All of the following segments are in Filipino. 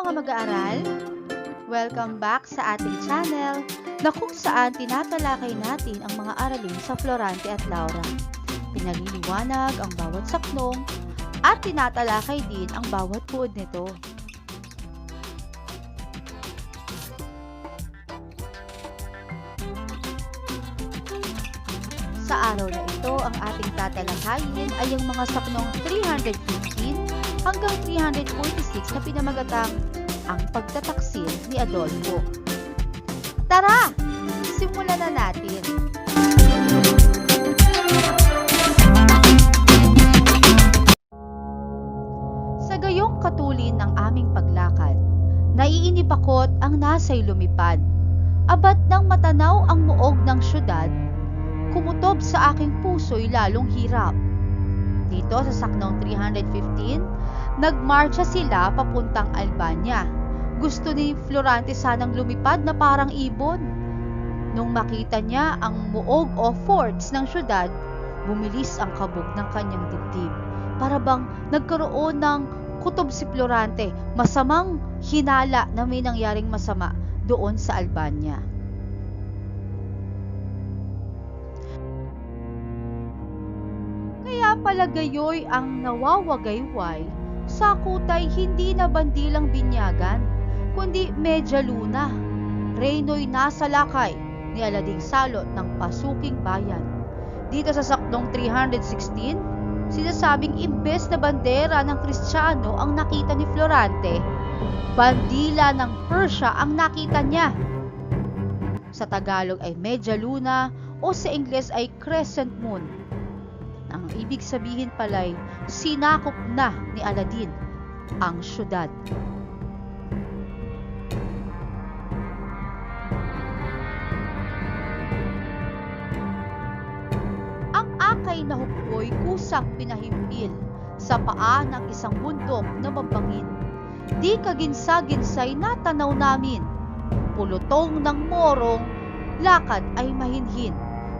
mga mag-aaral! Welcome back sa ating channel na kung saan tinatalakay natin ang mga aralin sa Florante at Laura. Pinaliliwanag ang bawat saknong at tinatalakay din ang bawat buod nito. Sa araw na ito, ang ating tatalakayin ay ang mga saknong 315 hanggang 346 na pinamagatang ang pagtataksil ni Adolfo. Tara! Simulan na natin! Sa gayong katulin ng aming paglakad, naiinip ako't ang nasa'y lumipad. Abat nang matanaw ang muog ng syudad, kumutob sa aking puso'y lalong hirap. Dito sa saknong 315, nagmarcha sila papuntang Albania. Gusto ni Florante sanang lumipad na parang ibon. Nung makita niya ang muog o forts ng syudad, bumilis ang kabog ng kanyang dibdib. Para bang nagkaroon ng kutob si Florante, masamang hinala na may nangyaring masama doon sa Albania. Kaya pala gayoy ang nawawagayway sa kutay hindi na bandilang binyagan, kundi medya luna. Reyno'y nasa lakay ni Alading Salot ng pasuking bayan. Dito sa sakdong 316, sinasabing imbes na bandera ng Kristiyano ang nakita ni Florante, bandila ng Persia ang nakita niya. Sa Tagalog ay Medya Luna o sa Ingles ay Crescent Moon. Ang ibig sabihin pala'y sinakop na ni Aladin ang syudad. Kusang pinahimpil sa paa ng isang bundok na mabangin. Di kaginsa-ginsay natanaw namin. Pulutong ng morong, lakad ay mahinhin.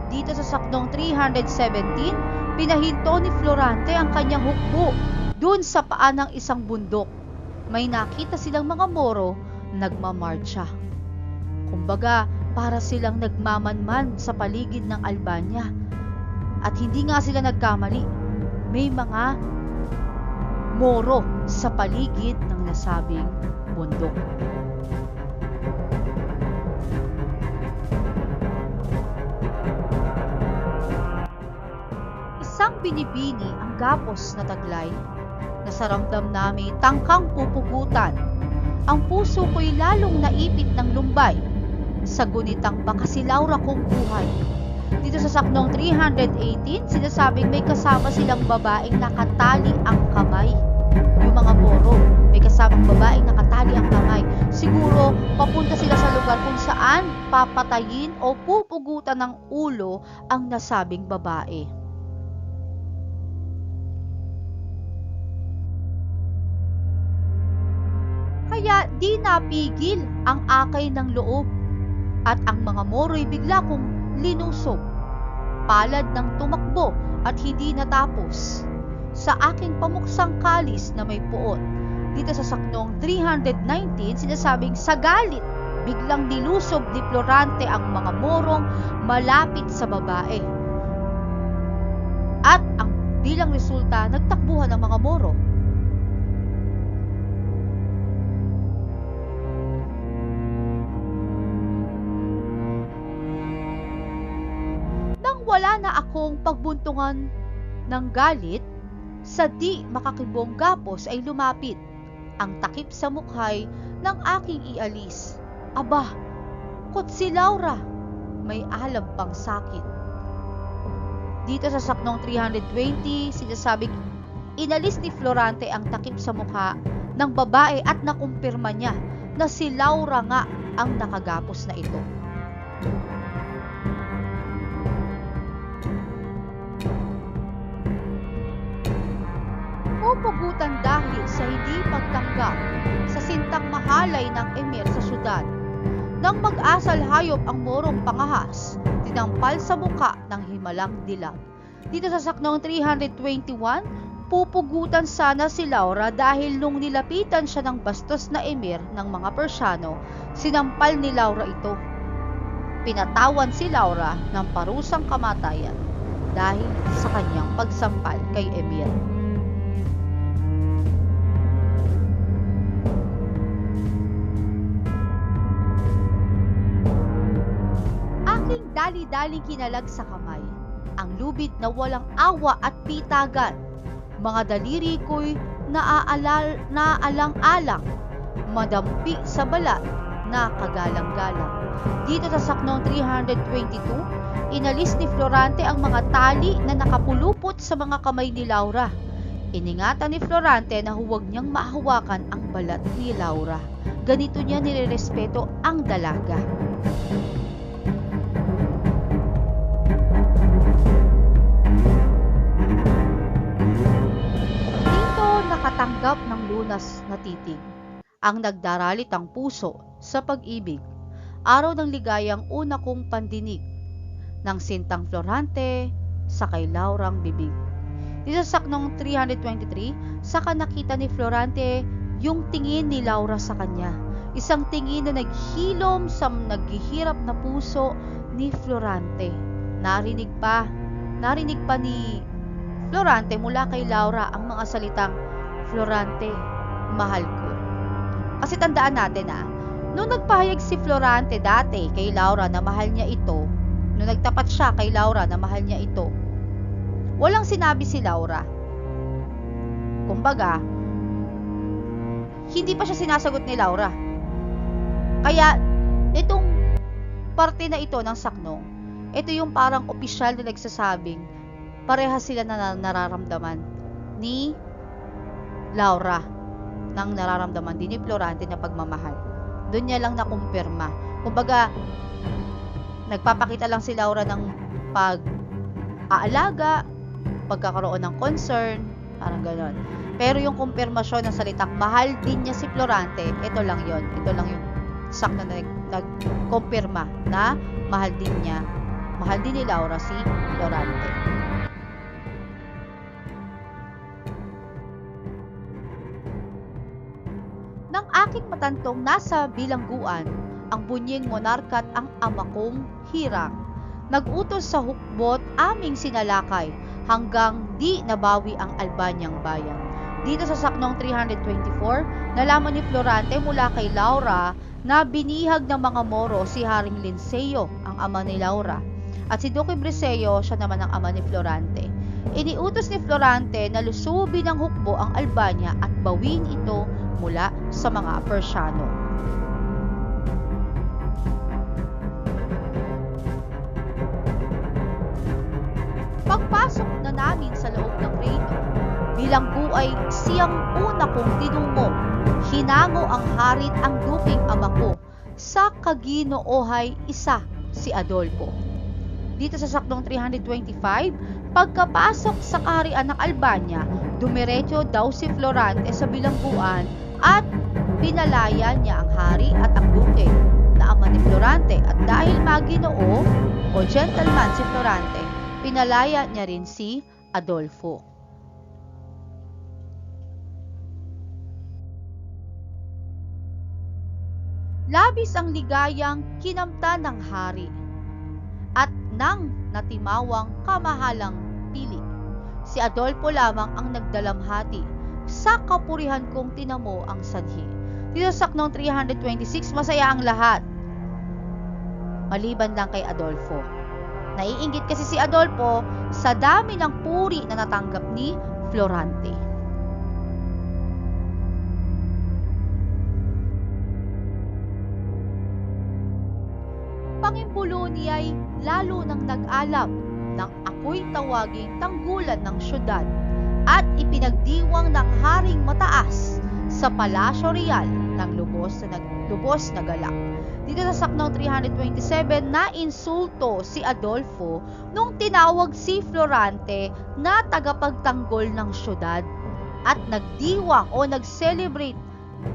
Dito sa sakdong 317, pinahinto ni Florante ang kanyang hukbo dun sa paa ng isang bundok. May nakita silang mga moro nagmamarcha. Kumbaga, para silang nagmamanman sa paligid ng Albania. At hindi nga sila nagkamali. May mga moro sa paligid ng nasabing bundok. Isang binibini ang gapos na taglay. Nasaramdam namin tangkang pupugutan. Ang puso ko'y lalong naipit ng lumbay. Sa gunitang baka si kong buhay. Dito sa saknong 318, sinasabing may kasama silang babaeng nakatali ang kamay. Yung mga moro, may kasamang babaeng nakatali ang kamay. Siguro, papunta sila sa lugar kung saan papatayin o pupugutan ng ulo ang nasabing babae. Kaya di napigil ang akay ng loob at ang mga moro'y bigla kong linusob. Palad ng tumakbo at hindi natapos sa aking pamuksang kalis na may puot. Dito sa saknong 319, sinasabing sa galit, biglang nilusob ni Florante ang mga morong malapit sa babae. At ang bilang resulta, nagtakbuhan ang mga moro. Nang wala na akong pagbuntungan ng galit, sa di makakibong gapos ay lumapit. Ang takip sa mukhay ng aking ialis. Aba, kot si Laura, may alam pang sakit. Dito sa saknong 320, sinasabing inalis ni Florante ang takip sa mukha ng babae at nakumpirma niya na si Laura nga ang nakagapos na ito. Pupugutan dahil sa hindi pagtanggap sa sintang mahalay ng emir sa syudad. Nang mag-asal hayop ang morong pangahas, tinampal sa muka ng himalang dilag. Dito sa saknong 321, Pupugutan sana si Laura dahil nung nilapitan siya ng bastos na emir ng mga Persyano, sinampal ni Laura ito. Pinatawan si Laura ng parusang kamatayan dahil sa kanyang pagsampal kay emir. Dali-daling kinalag sa kamay, ang lubid na walang awa at pitagan. Mga daliri ko'y naaalal, naaalang-alang, madampi sa balat na kagalang-galang. Dito sa Saknong 322, inalis ni Florante ang mga tali na nakapulupot sa mga kamay ni Laura. Iningatan ni Florante na huwag niyang mahawakan ang balat ni Laura. Ganito niya nirerespeto ang dalaga. Nakatanggap ng lunas na titig ang nagdaralit ang puso sa pag-ibig. Araw ng ligayang una kong pandinig ng sintang Florante sa kay Laurang bibig. Dito sa saknong 323, saka nakita ni Florante yung tingin ni Laura sa kanya. Isang tingin na naghilom sa naghihirap na puso ni Florante. Narinig pa, narinig pa ni Florante mula kay Laura ang mga salitang, Florante, mahal ko. Kasi tandaan natin ah, nung nagpahayag si Florante dati kay Laura na mahal niya ito, nung nagtapat siya kay Laura na mahal niya ito, walang sinabi si Laura. Kumbaga, hindi pa siya sinasagot ni Laura. Kaya, itong parte na ito ng saknong, ito yung parang opisyal na nagsasabing parehas sila na nararamdaman ni Laura ng nararamdaman din ni Florante na pagmamahal. Doon niya lang nakumpirma. Kumbaga, nagpapakita lang si Laura ng pag-aalaga, pagkakaroon ng concern, parang ganon. Pero yung kumpirmasyon ng salitang mahal din niya si Florante, ito lang yon Ito lang yung sakto na nag-kumpirma na mahal din niya, mahal din ni Laura si Florante. Nang aking matantong nasa bilangguan, ang bunying monarkat ang ama kong hirang. Nagutos sa hukbot aming sinalakay hanggang di nabawi ang Albanyang bayan. Dito sa saknong 324, nalaman ni Florante mula kay Laura na binihag ng mga Moro si Haring Linceo, ang ama ni Laura. At si Duque Briseo, siya naman ang ama ni Florante. Iniutos ni Florante na lusubin ng hukbo ang Albania at bawin ito mula sa mga Persyano. Pagpasok na namin sa loob ng reino, bilanggo ay siyang una kong tinungo. Hinango ang harit ang duping ama ko. Sa kaginoohay isa si Adolfo. Dito sa saktong 325, pagkapasok sa kaharian ng Albania, dumiretso daw si Florante sa bilangguan at pinalaya niya ang hari at ang duke na ama ni at dahil maginoo o gentleman si Florante, pinalaya niya rin si Adolfo. Labis ang ligayang kinamta ng hari at nang natimawang kamahalang pili. Si Adolfo lamang ang nagdalamhati sa kapurihan kong tinamo ang sanhi. Dito sa saknong 326, masaya ang lahat. Maliban lang kay Adolfo. Naiinggit kasi si Adolfo sa dami ng puri na natanggap ni Florante. Pangimbulo niya'y lalo nang nag-alam nang ako'y tawaging tanggulan ng syudad at ipinagdiwang ng haring mataas sa Palasyo Real ng lubos na lubos na galak. Dito sa Saknong 327 na insulto si Adolfo nung tinawag si Florante na tagapagtanggol ng syudad at nagdiwang o nag-celebrate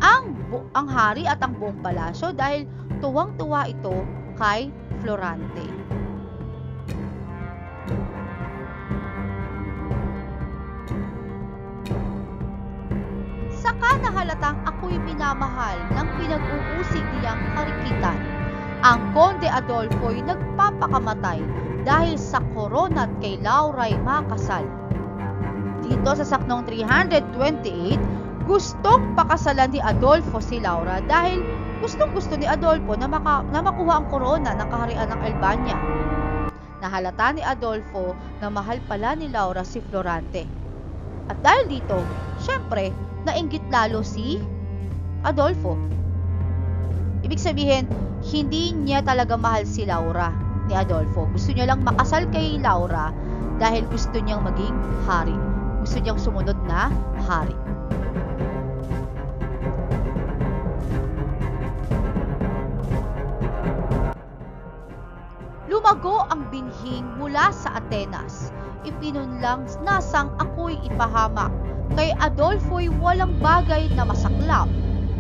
ang ang hari at ang buong palasyo dahil tuwang-tuwa ito kay Florante. Saka nahalatang ako'y minamahal ng pinag-uusig niyang karikitan. Ang Conde Adolfo'y nagpapakamatay dahil sa korona at kay Laura'y makasal. Dito sa saknong 328, gustong pakasalan ni Adolfo si Laura dahil gustong gusto ni Adolfo na, maka, na makuha ang korona ng kaharian ng Albania. Nahalata ni Adolfo na mahal pala ni Laura si Florante. At dahil dito, syempre, nainggit lalo si Adolfo. Ibig sabihin, hindi niya talaga mahal si Laura ni Adolfo. Gusto niya lang makasal kay Laura dahil gusto niyang maging hari. Gusto niyang sumunod na hari. Lumago ang binhing mula sa Atenas. Ipinunlang nasang ako'y ipahamak. Kay Adolfo'y walang bagay na masaklap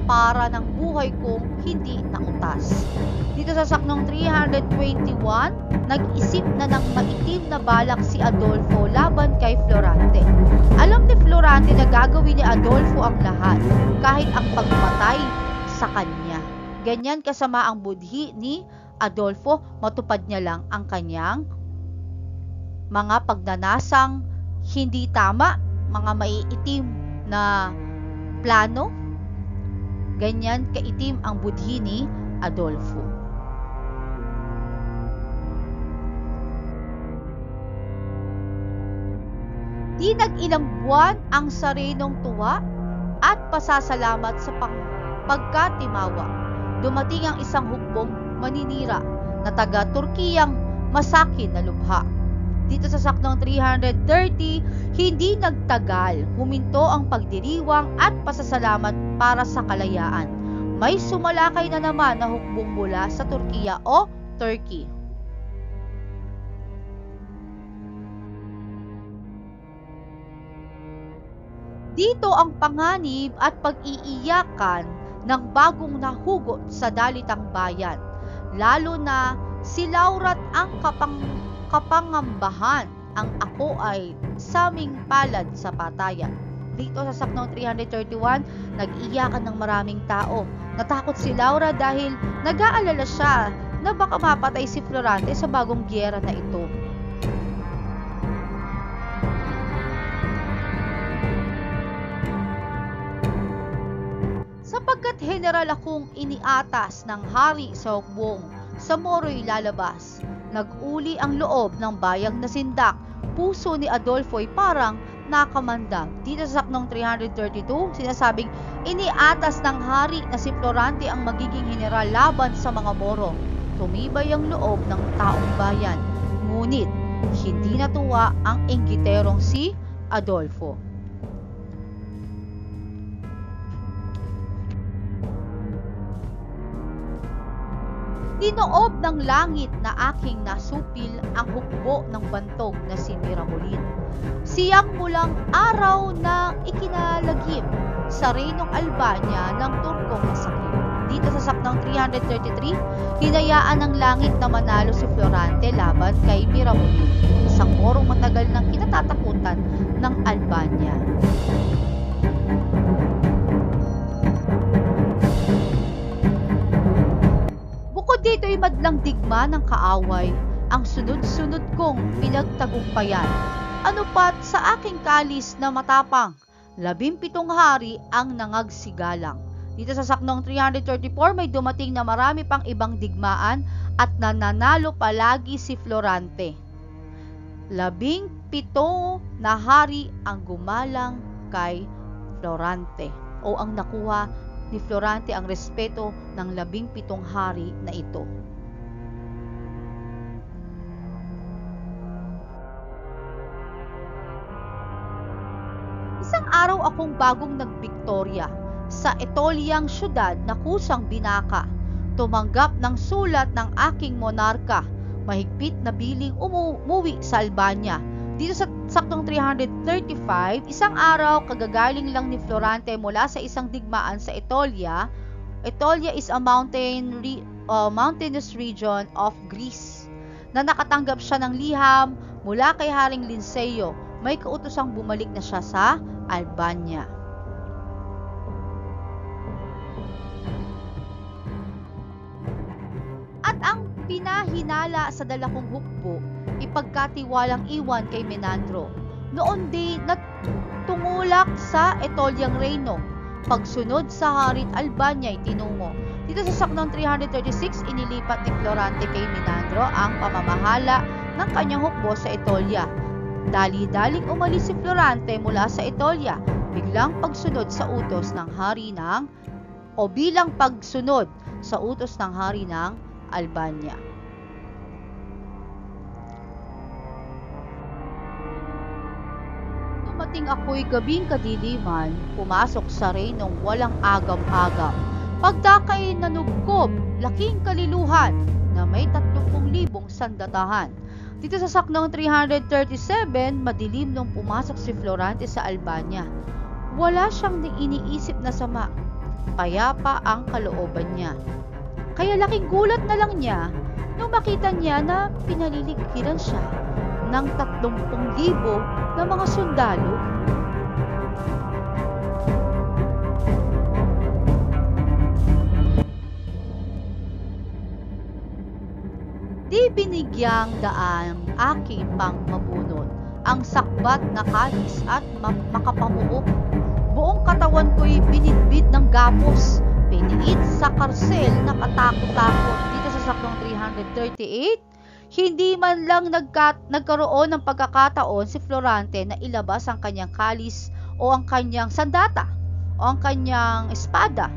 para ng buhay kong hindi nautas. Dito sa saknong 321, nag-isip na ng maitim na balak si Adolfo laban kay Florante. Alam ni Florante na gagawin ni Adolfo ang lahat, kahit ang pagpatay sa kanya. Ganyan kasama ang budhi ni Adolfo, matupad niya lang ang kanyang mga pagnanasang hindi tama, mga maiitim na plano. Ganyan kaitim ang budhi ni Adolfo. Di nag-ilang buwan ang sarinong tuwa at pasasalamat sa pang pagkatimawa. Dumating ang isang hukbong maninira na taga Turkiyang masakin na lubha. Dito sa saknong 330, hindi nagtagal, huminto ang pagdiriwang at pasasalamat para sa kalayaan. May sumalakay na naman na hukbong mula sa Turkiya o Turkey. Dito ang panganib at pag-iiyakan ng bagong nahugot sa dalitang bayan, lalo na si Laura't ang kapang, kapangambahan ang ako ay saming palad sa patayan. Dito sa saknong 331, nag-iyakan ng maraming tao. Natakot si Laura dahil nag-aalala siya na baka mapatay si Florante sa bagong gyera na ito. Sapagkat general akong iniatas ng hari sa hukbong, sa moro'y lalabas. Nag-uli ang loob ng bayang na sindak. Puso ni Adolfo ay parang nakamandag. Dito sa saknong 332, sinasabing iniatas ng hari na si Florante ang magiging general laban sa mga Moro. Tumibay ang loob ng taong bayan. Ngunit, hindi natuwa ang inggiterong si Adolfo. Dinoob ng langit na aking nasupil ang hukbo ng bantog na si Miramolin. Siyang mulang araw na ikinalagim sa Reynong Albania ng Turkong masakit. Dito sa saknang 333, hinayaan ng langit na manalo si Florante laban kay Miramolin, isang morong matagal ng kinatatakutan ng Albania. Ay madlang digma ng kaaway ang sunod-sunod kong pinagtagumpayan. Ano pat sa aking kalis na matapang, labimpitong hari ang nangagsigalang. Dito sa saknong 334 may dumating na marami pang ibang digmaan at nananalo palagi si Florante. Labing pito na hari ang gumalang kay Florante o ang nakuha ni Florante ang respeto ng labing pitong hari na ito. Isang araw akong bagong nagbiktorya sa Etoliang syudad na kusang binaka. Tumanggap ng sulat ng aking monarka. Mahigpit na biling umuwi sa Albania. Dito sa saktong 335, isang araw kagagaling lang ni Florante mula sa isang digmaan sa Etolia. Etolia is a mountain re, uh, mountainous region of Greece na nakatanggap siya ng liham mula kay Haring Linceo. May kautosang bumalik na siya sa Albania. Pinahinala sa dalakong hukbo, ipagkatiwalang iwan kay Menandro. Noon di natungulak sa Etolyang Reino, pagsunod sa Harit Albania ay tinungo. Dito sa saknong 336, inilipat ni Florante kay Menandro ang pamamahala ng kanyang hukbo sa Etolya. Dali-daling umalis si Florante mula sa Etolya, biglang pagsunod sa utos ng hari ng o bilang pagsunod sa utos ng hari ng Albania. Dumating ako'y gabing kadiliman, pumasok sa reynong walang agam-agam. Pagdakay nanugkob, laking kaliluhan na may 30,000 sandatahan. Dito sa saknong 337, madilim nung pumasok si Florante sa Albania. Wala siyang iniisip na sama, payapa ang kalooban niya. Kaya laking gulat na lang niya nung makita niya na pinaliligiran siya ng 30,000 na mga sundalo. Di binigyang daan aking pang mabunot ang sakbat na kalis at ma- makapamuok. Buong katawan ko'y binidbid ng gapos, piniit sa karsel na katakot-takot dito sa saktong 338 hindi man lang nagka, nagkaroon ng pagkakataon si Florante na ilabas ang kanyang kalis o ang kanyang sandata o ang kanyang espada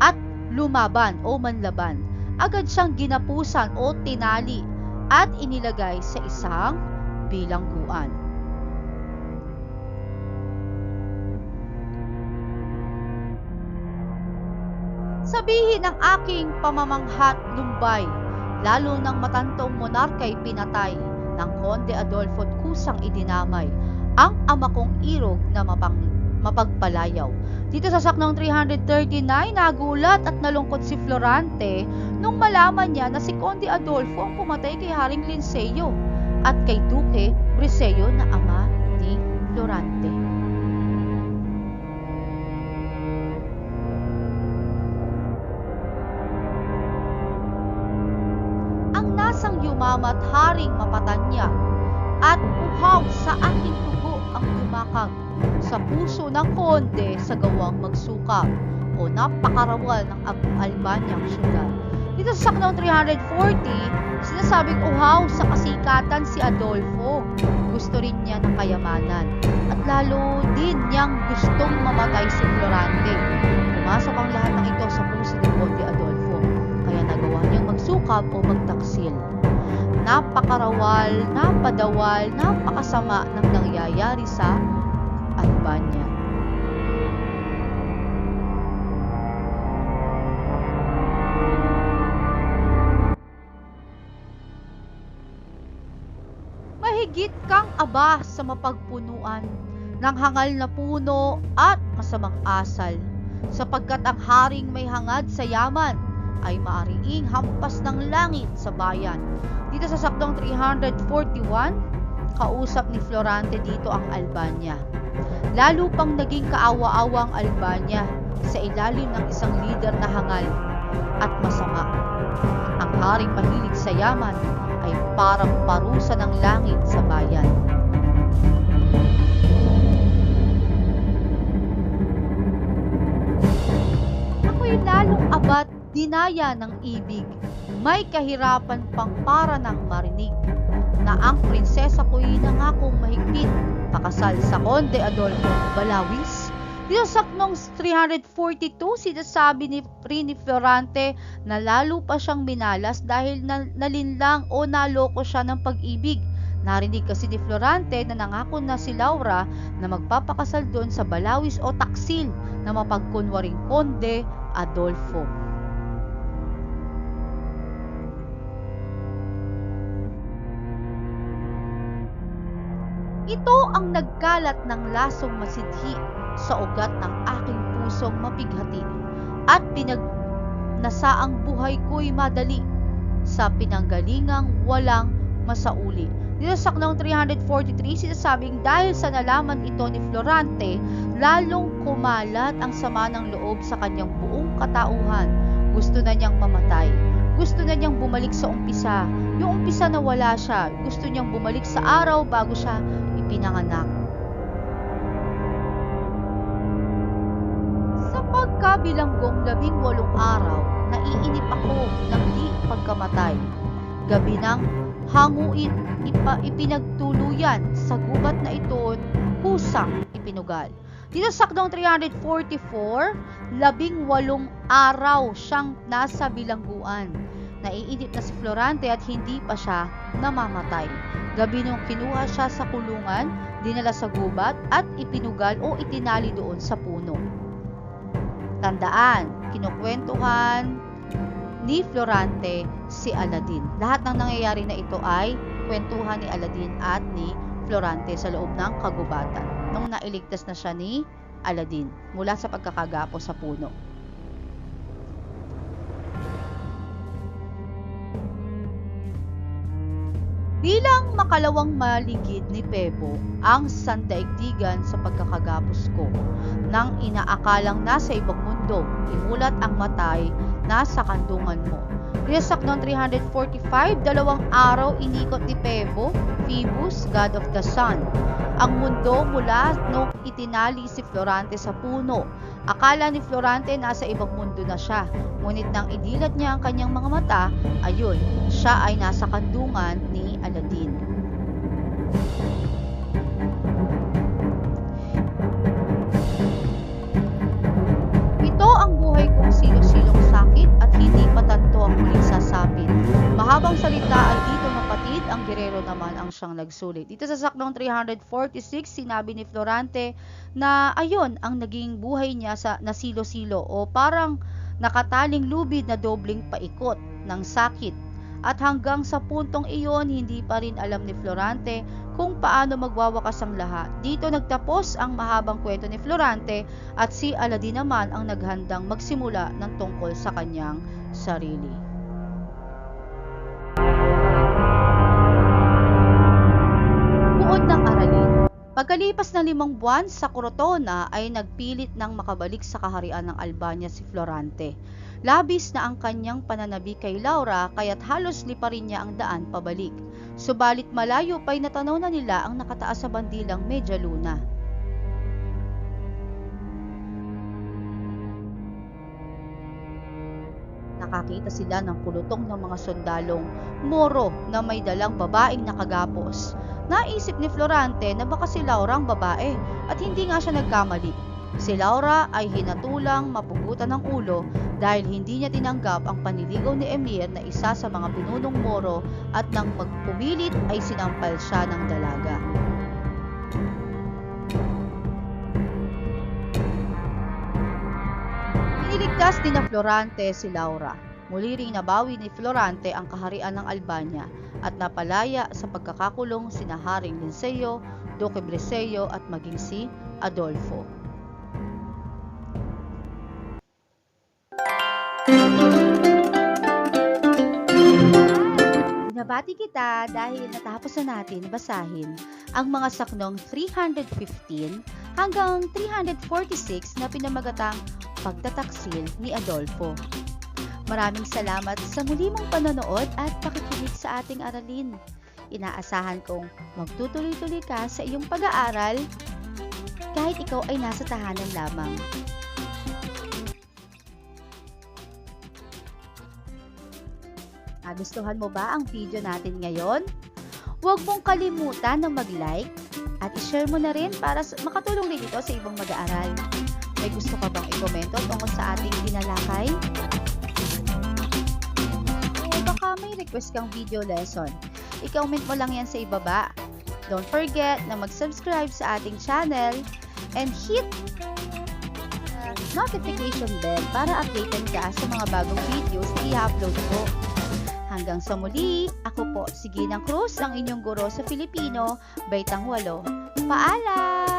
at lumaban o manlaban. Agad siyang ginapusan o tinali at inilagay sa isang bilangguan. Sabihin ng aking pamamanghat lumbay lalo ng matantong monarka'y pinatay ng Konde Adolfo kusang idinamay ang ama kong irog na mapang, mapagpalayaw. Dito sa saknong 339, nagulat at nalungkot si Florante nung malaman niya na si Conde Adolfo ang pumatay kay Haring Linceo at kay Duque Briseo na ama ni Florante. Nasang yumamat haring mapatanya at uhaw sa aking tugo ang tumakag sa puso ng konde sa gawang magsukap o napakarawal ng Albanyang syudad. Dito sa saknong 340, sinasabing uhaw sa kasikatan si Adolfo. Gusto rin niya ng kayamanan at lalo din niyang gustong mamatay si Florante. Pumasok ang lahat ng ito sa puso ni Conde Adolfo kaya nagawa niyang magsukap o magtaksil. Napakarawal, napadawal, napakasama ng nangyayari sa Albania. Mahigit kang aba sa mapagpunuan ng hangal na puno at masamang asal, sapagkat ang haring may hangad sa yaman ay maariing hampas ng langit sa bayan. Dito sa saktong 341, kausap ni Florante dito ang Albania. Lalo pang naging kaawa-awa ang Albania sa ilalim ng isang lider na hangal at masama. Ang haring mahilig sa yaman ay parang parusa ng langit sa bayan. Ako'y lalong abat dinaya ng ibig, may kahirapan pang para ng marinig, na ang prinsesa ko'y nangakong mahigpit, pakasal sa Conde Adolfo Balawis. Dito sa saknong 342, sinasabi ni Rini Florante na lalo pa siyang minalas dahil nalinlang o naloko siya ng pag-ibig. Narinig kasi ni Florante na nangako na si Laura na magpapakasal doon sa Balawis o Taksil na mapagkunwaring Conde Adolfo. Ito ang nagkalat ng lasong masidhi sa ugat ng aking pusong mapighati at pinagnasaang buhay ko'y madali sa pinanggalingang walang masauli. Dito sa saknong 343, sinasabing dahil sa nalaman ito ni Florante, lalong kumalat ang sama ng loob sa kanyang buong katauhan. Gusto na niyang mamatay. Gusto na niyang bumalik sa umpisa. Yung umpisa na wala siya. Gusto niyang bumalik sa araw bago siya ipinanganak. Sa pagkabilanggong labing walong araw, naiinip ako ng di pagkamatay. Gabi ng hanguin, ipa, ipinagtuluyan sa gubat na ito, kusang ipinugal. Dito sa sakdong 344, labing walong araw siyang nasa bilangguan. Naiinip na si Florante at hindi pa siya namamatay. Gabi nung kinuha siya sa kulungan, dinala sa gubat at ipinugal o itinali doon sa puno. Tandaan, kinukwentuhan ni Florante si Aladdin. Lahat ng nangyayari na ito ay kwentuhan ni Aladdin at ni Florante sa loob ng kagubatan nung nailigtas na siya ni Aladdin mula sa pagkakagapo sa puno. Bilang makalawang maligid ni Pebo ang sandaigdigan sa pagkakagapos ko, nang inaakalang nasa ibang mundo, imulat ang matay nasa kandungan mo. Riyasak noong 345, dalawang araw inikot ni Pebo, Phoebus, god of the sun. Ang mundo mula nung itinali si Florante sa puno. Akala ni Florante nasa ibang mundo na siya. Ngunit nang idilat niya ang kanyang mga mata, ayun, siya ay nasa kandungan ni Aladdin. Ito ang buhay kong silo-silong sakit at hindi patanto ang muling sasapit. Mahabang salita ay dito mapatid, ang gerero naman ang siyang nagsulit. Dito sa sakdong 346, sinabi ni Florante na ayun ang naging buhay niya sa nasilo-silo o parang nakataling lubid na dobling paikot ng sakit. At hanggang sa puntong iyon, hindi pa rin alam ni Florante kung paano magwawakas ang lahat. Dito nagtapos ang mahabang kwento ni Florante at si Aladdin naman ang naghandang magsimula ng tungkol sa kanyang sarili. Pagkalipas ng limang buwan sa Cortona ay nagpilit ng makabalik sa kaharian ng Albania si Florante. Labis na ang kanyang pananabi kay Laura kaya't halos liparin niya ang daan pabalik. Subalit malayo pa'y natanaw na nila ang nakataas sa bandilang Medya Luna. Nakakita sila ng pulutong ng mga sundalong Moro na may dalang babaeng nakagapos. Naisip ni Florante na baka si Laura ang babae at hindi nga siya nagkamali. Si Laura ay hinatulang mapugutan ng ulo dahil hindi niya tinanggap ang paniligaw ni Emir na isa sa mga pinunong Moro at nang magpumilit ay sinampal siya ng dalaga. Iniligtas din ng Florante si Laura. Muli ring nabawi ni Florante ang kaharian ng Albania at napalaya sa pagkakakulong sina Haring Linceo, Duque Brescio at maging si Adolfo. Binabati kita dahil natapos na natin basahin ang mga saknong 315 hanggang 346 na pinamagatang pagtataksil ni Adolfo. Maraming salamat sa muli mong panonood at pakikinig sa ating aralin. Inaasahan kong magtutuloy-tuloy ka sa iyong pag-aaral kahit ikaw ay nasa tahanan lamang. Nagustuhan mo ba ang video natin ngayon? Huwag mong kalimutan na mag-like at i-share mo na rin para makatulong din ito sa ibang mag-aaral. May gusto ka bang i-komento tungkol sa ating dinalakay? O baka may request kang video lesson. I-comment mo lang yan sa ibaba. Don't forget na mag-subscribe sa ating channel and hit notification bell para updated ka sa mga bagong videos na i-upload ko. Hanggang sa muli, ako po si Ginang Cruz, ang inyong guro sa Filipino, Baitang Walo. Paalam!